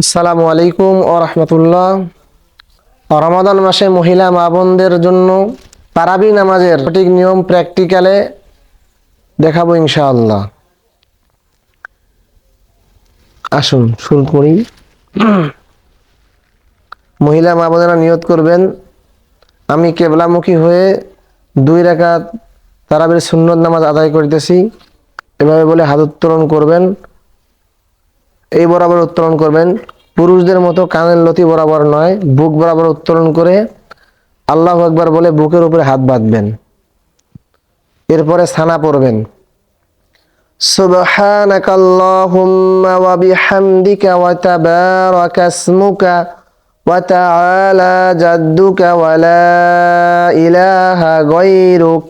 আসসালামু আলাইকুম ও রহমতুল্লাহ। রমাদান মাসে মহিলা মা বোনদের জন্য তারাবি নামাজের সঠিক নিয়ম প্র্যাকটিক্যালে দেখাবো ইনশাআল্লাহ। আসুন শুরু করি। মহিলা মা বোনেরা নিয়ত করবেন, আমি কেবলামুখী হয়ে দুই রাকাত তারাবির সুন্নত নামাজ আদায় করিতেছি। এভাবে বলে হাত উত্তোলন করবেন। এই বরাবর উত্তোলন করবেন পুরুষদের মতো কানের লতি বরাবর নয় বুক বরাবর উত্তোলন করে আল্লাহ একবার বলে বুকের উপরে হাত বাঁধবেন এরপরে সানা পড়বেন سبحانك اللهم وبحمدك وتبارك اسمك وتعالى جدك ولا إله غيرك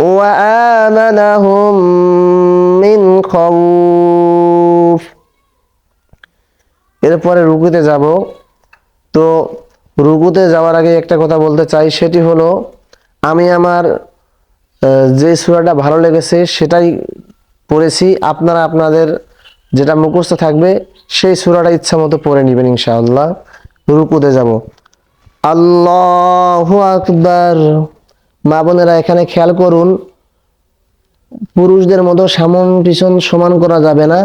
وآمنهم من خوف এরপরে রুকুতে যাব তো রুকুতে যাওয়ার আগে একটা কথা বলতে চাই সেটি হলো আমি আমার আহ, যে সূরাটা ভালো লেগেছে সেটাই পড়েছি আপনারা আপনাদের যেটা মুখস্থ থাকবে সেই সূরাটা ইচ্ছা মতো পড়ে নেবেন ইনশাআল্লাহ রুকুতে যাব আল্লাহু আকবার মা বোনেরা এখানে খেয়াল করুন, পুরুষদের মতো সামন পিছন সমান করা যাবে না।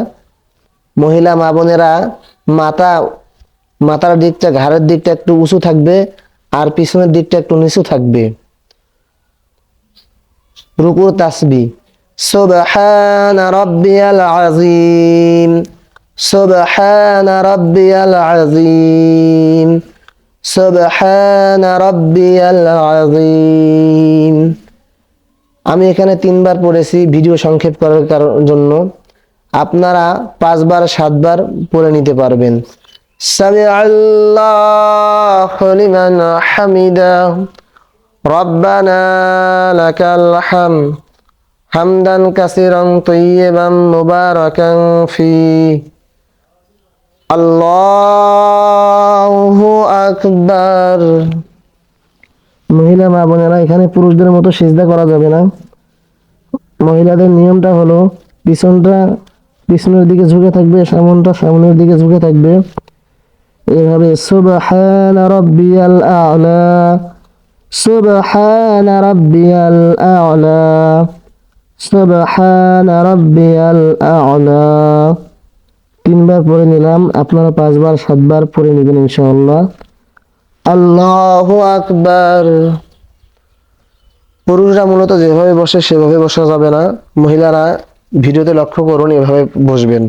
মহিলা মা বোনেরা মাথা, মাথার দিকটা, ঘাড়ের দিকটা একটু উঁচু থাকবে আর পিছনের দিকটা একটু নিচু থাকবে। রুকু তাসবি, সুবহান রাব্বিয়াল আযীম, সুবহান রাব্বিয়াল আযীম। সুবহান রাব্বিয়াল আযীম। আমি এখানে তিনবার পড়েছি ভিডিও সংক্ষেপ করার জন্য। আপনারা পাঁচবার, সাতবার পড়ে নিতে পারবেন। সামি আল্লাহ লিমান হামিদা। রব্বানা লাকাল হাম। হামদান কাসিরান তৈয়বান মুবারাকান ফি। আল্লাহু আকবার। মহিলা মা বোনেরা, এখানে পুরুষদের মতো সিজদা করা যাবে না। মহিলাদের নিয়মটা হলো, পিছনটা পিছনের দিকে ঝুঁকে থাকবে, সামনটা সামনের দিকে ঝুঁকে থাকবে। এভাবে সুবহান রাব্বিয়াল আ'লা, সুবহান রাব্বিয়াল আ'লা, সুবহান রাব্বিয়াল আ'লা। তিনবার পরে নিলাম, আপনারা পাঁচবার, সাতবার পড়ে নেবেন ইনশাআল্লাহ। আল্লাহু আকবার। পুরুষরা মূলত যেভাবে বসে, সেভাবে বসা যাবে না। মহিলারা ভিডিওতে লক্ষ্য করুন, এভাবে বসবেন।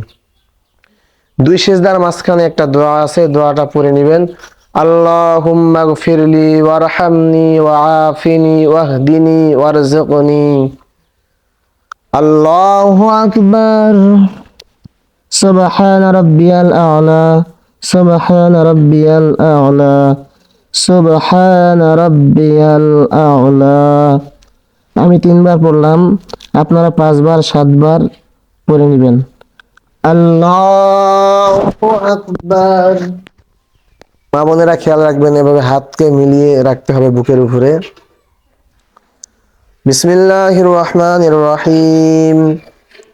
দুই সেজদার মাঝখানে একটা দোয়া আছে, দোয়াটা পড়ে নেবেন। আল্লাহুম্মা ওয়ারহামনি ওয়াআফিনি ওয়াহদিনি ওয়ারযুকনি। আল্লাহু আকবার। সুবহান রাব্বিয়াল আ'লা সুবহান রাব্বিয়াল আ'লা সুবহান রাব্বিয়াল আ'লা আমি তিনবার পড়লাম, আপনারা পাঁচবার, সাতবার পড়ে নেবেন। আল্লাহু আকবার। মা বোনেরা খেয়াল রাখবেন, এভাবে হাতকে মিলিয়ে রাখতে হবে বুকের উপরে। বিসমিল্লাহির রহমানির রহিম।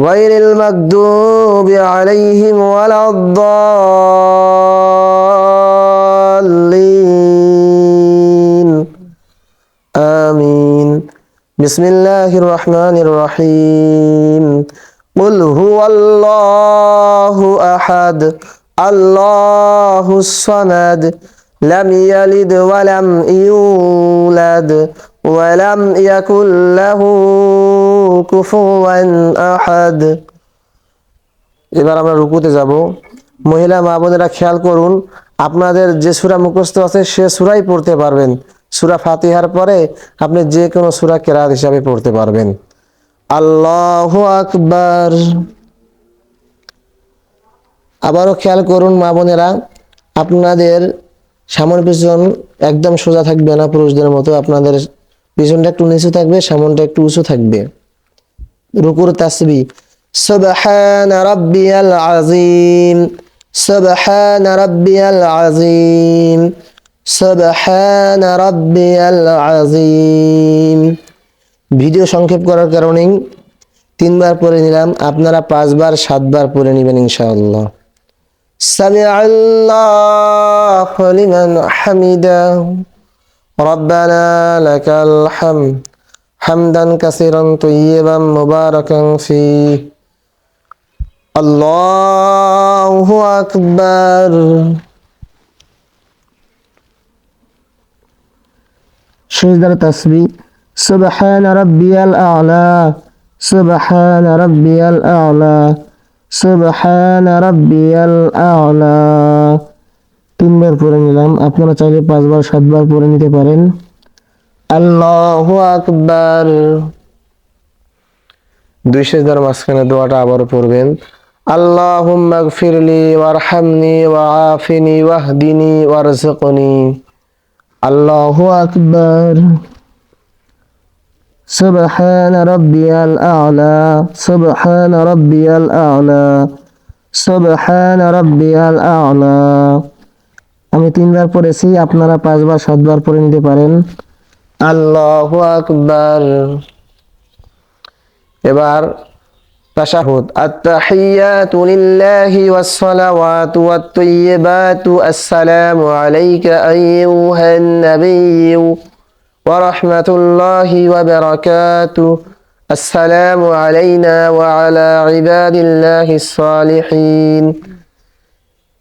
غير المكذوب عليهم ولا الضالين. آمين. بسم الله الرحمن الرحيم. قل هو الله أحد الله الصمد لم يلد ولم يولد. ولم يكن له كفوا أحد এবার আমরা রুকুতে যাব মহিলা মা বোনেরা খেয়াল করুন আপনাদের যে সূরা মুখস্থ আছে সে সূরাই পড়তে পারবেন সূরা ফাতিহার পরে আপনি যে কোনো সূরা কেরাত হিসাবে পড়তে পারবেন আল্লাহু আকবার আবারও খেয়াল করুন মা বোনেরা আপনাদের সামন পিছন একদম সোজা থাকবে না পুরুষদের মতো আপনাদের পিছনটা একটু নিচু থাকবে, সামনটা একটু উঁচু থাকবে। রুকুর তাসবি, সুবহান রাব্বিয়াল আজিম সুবহান রাব্বিয়াল সুবহান রাব্বিয়াল ভিডিও সংক্ষেপ করার কারণে তিনবার পড়ে নিলাম, আপনারা পাঁচবার, সাতবার পড়ে নেবেন ইনশাআল্লাহ। সামি আল্লাহ লিমান ربنا لك الحمد. حمدا كثيرا طيبا مباركا فيه. الله أكبر. سجدة تسبيح. سبحان ربي الأعلى. سبحان ربي الأعلى. سبحان ربي الأعلى. তিনবার পড়ে নিলাম আপনারা চাইলে পাঁচবার সাতবার পড়ে নিতে পারেন আল্লাহু আকবার দুই সেজদার মাঝখানে দোয়াটা আবারও পড়বেন আল্লাহুম্মা গফিরলি ওয়ারহামনি ওয়াআফিনি ওয়াহদিনি ওয়ারযুকনি আল্লাহু আকবার سبحان ربي الأعلى سبحان ربي الأعلى سبحان ربي الأعلى আমি তিনবার পড়েছি আপনারা পাঁচবার সাতবার পড়ে নিতে পারেন আল্লাহু আকবার এবার তাশাহুদ আত্তাহিয়াতু লিল্লাহি ওয়াস সালাওয়াতু ওয়াত তাইয়্যিবাতু আসসালামু আলাইকা আইয়ুহান নাবিয়্যু ওয়া রাহমাতুল্লাহি ওয়া বারাকাতুহু السلام علينا وعلى عباد الله الصالحين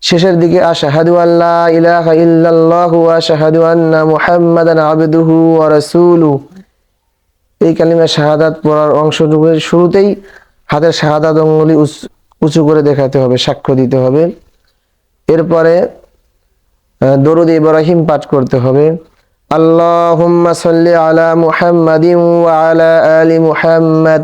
শেষের দিকে আশহাদু আল্লাহ ইলাহা ইল্লাল্লাহু আশহাদু আন্না মুহাম্মাদান আবদুহু ওয়া রাসূলুহু। এই কালিমা শাহাদাত পড়ার অংশটুকুর শুরুতেই হাতের শাহাদাত অঙ্গুলি উচ- করে দেখাতে হবে, সাক্ষ্য দিতে হবে। এরপরে দরুদ ইব্রাহিম পাঠ করতে হবে। আল্লাহুম্মা সাল্লি আলা মুহাম্মাদিন ওয়া আলা আলি মুহাম্মাদ।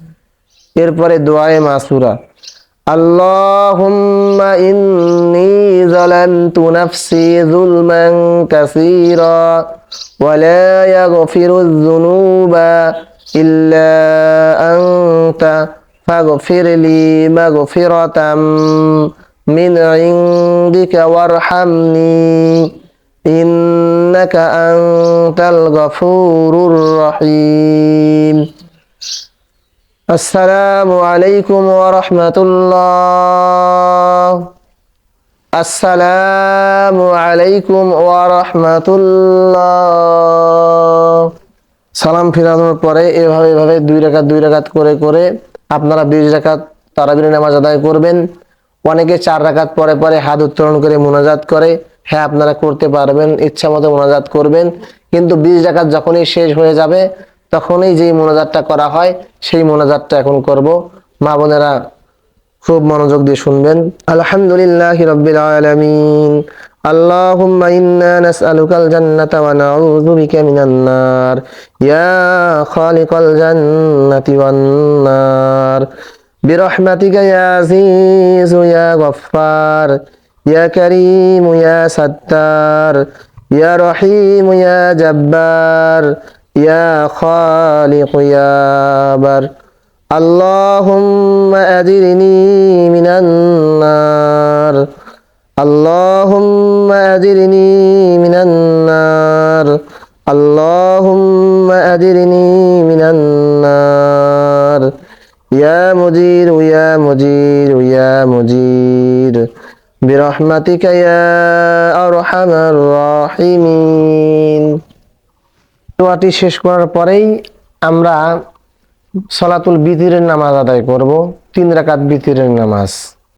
এরপরে দোয়ায়ে মাসুরা اللهم إني ظلمت نفسي ظلما كثيرا ولا يغفر الذنوب إلا أنت فاغفر لي مغفرة من عندك وارحمني إنك أنت الغفور الرحيم আসসালামু আলাইকুম ওরহমতুল্লাহ আসসালামু আলাইকুম ওরহমতুল্লাহ সালাম ফিরানোর পরে এভাবে এভাবে দুই রাকাত দুই রাকাত করে করে আপনারা বিশ রাকাত তারাবির নামাজ আদায় করবেন। অনেকে চার রাকাত পরে পরে হাত উত্তোলন করে মোনাজাত করে। হ্যাঁ আপনারা করতে পারবেন ইচ্ছা মতো মোনাজাত করবেন। কিন্তু বিশ রাকাত যখনই শেষ হয়ে যাবে তখনই যেই মোনাজাতটা করা হয় সেই মোনাজাতটা এখন করব মা বোনেরা খুব মনোযোগ দিয়ে শুনবেন আলহামদুলিল্লাহ রব্বিল আলামিন اللهم إنا نسألك الجنة ونعوذ بك من النار يا خالق الجنة والنار برحمتك يا عزيز يا غفار يا كريم يا ستار يا رحيم يا جبار يا خالق يا بر اللهم أجرني من النار اللهم أجرني من النار اللهم أجرني من النار يا مجير يا مجير يا مجير برحمتك يا أرحم الراحمين দোয়াটি শেষ করার পরেই আমরা সলাতুল বিতিরের নামাজ আদায় করব তিন রাকাত বিতিরের নামাজ।